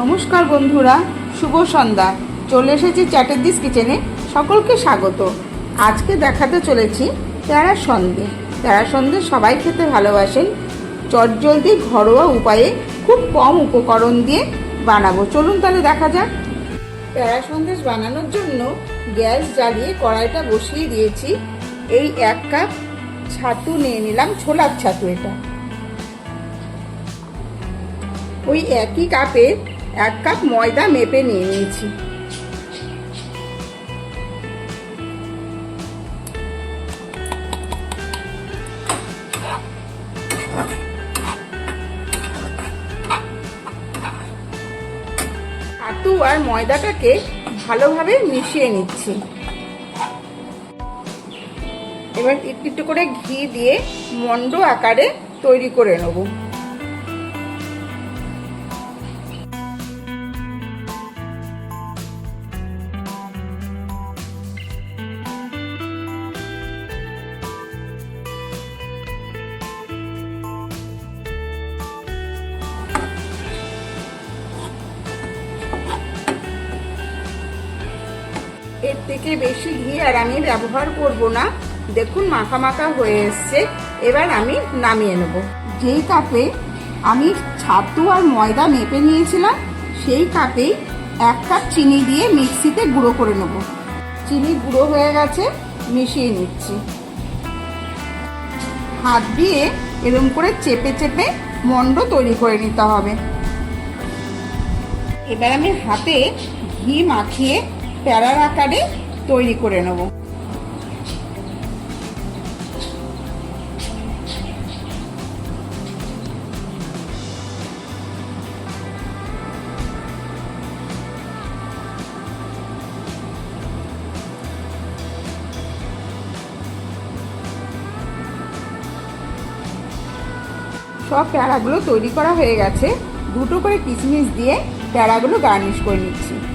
নমস্কার বন্ধুরা, শুভ সন্ধ্যা। চলে এসেছি চ্যাটার দিস কিচেনে, সকলকে স্বাগত। আজকে দেখাতে চলেছি তেরা সন্দেশ তেরা সন্দেশ সবাই খেতে ভালোবাসেন। চটজলদি ঘরোয়া উপায়ে খুব কম উপকরণ দিয়ে বানাবো। চলুন তাহলে দেখা যাক। প্যারা সন্দেশ বানানোর জন্য গ্যাস জ্বালিয়ে কড়াইটা বসিয়ে দিয়েছি। এই এক কাপ ছাতু নিয়ে নিলাম, ছোলার ছাতু এটা। ওই একই কাপে এক কাপ ময়দা মেপে নিয়ে নিয়েছি। আতু আর ময়দাটাকে ভালোভাবে মিশিয়ে নিচ্ছি। এবার একটু একটু করে ঘি দিয়ে মন্ড আকারে তৈরি করে নেব। এর থেকে বেশি ঘি আর আমি ব্যবহার করব না। দেখুন, মাখা মাখা হয়ে এসছে। এবার আমি নামিয়ে নেব। যেই কাপে আমি ছাতু আর ময়দা মেপে নিয়েছিলাম, সেই কাপেই এক কাপ চিনি দিয়ে মিক্সিতে গুঁড়ো করে নেব। চিনি গুঁড়ো হয়ে গেছে, মিশিয়ে নিচ্ছি। হাত দিয়ে এরকম করে চেপে চেপে মন্ড তৈরি করে নিতে হবে। এবার আমি হাতে ঘি মাখিয়ে প্যারার আকারে তৈরি করে নেব। সব প্যারাগুলো তৈরি করা হয়ে গেছে। দুটো করে কিশমিশ দিয়ে প্যারাগুলো গার্নিশ করে নিচ্ছি।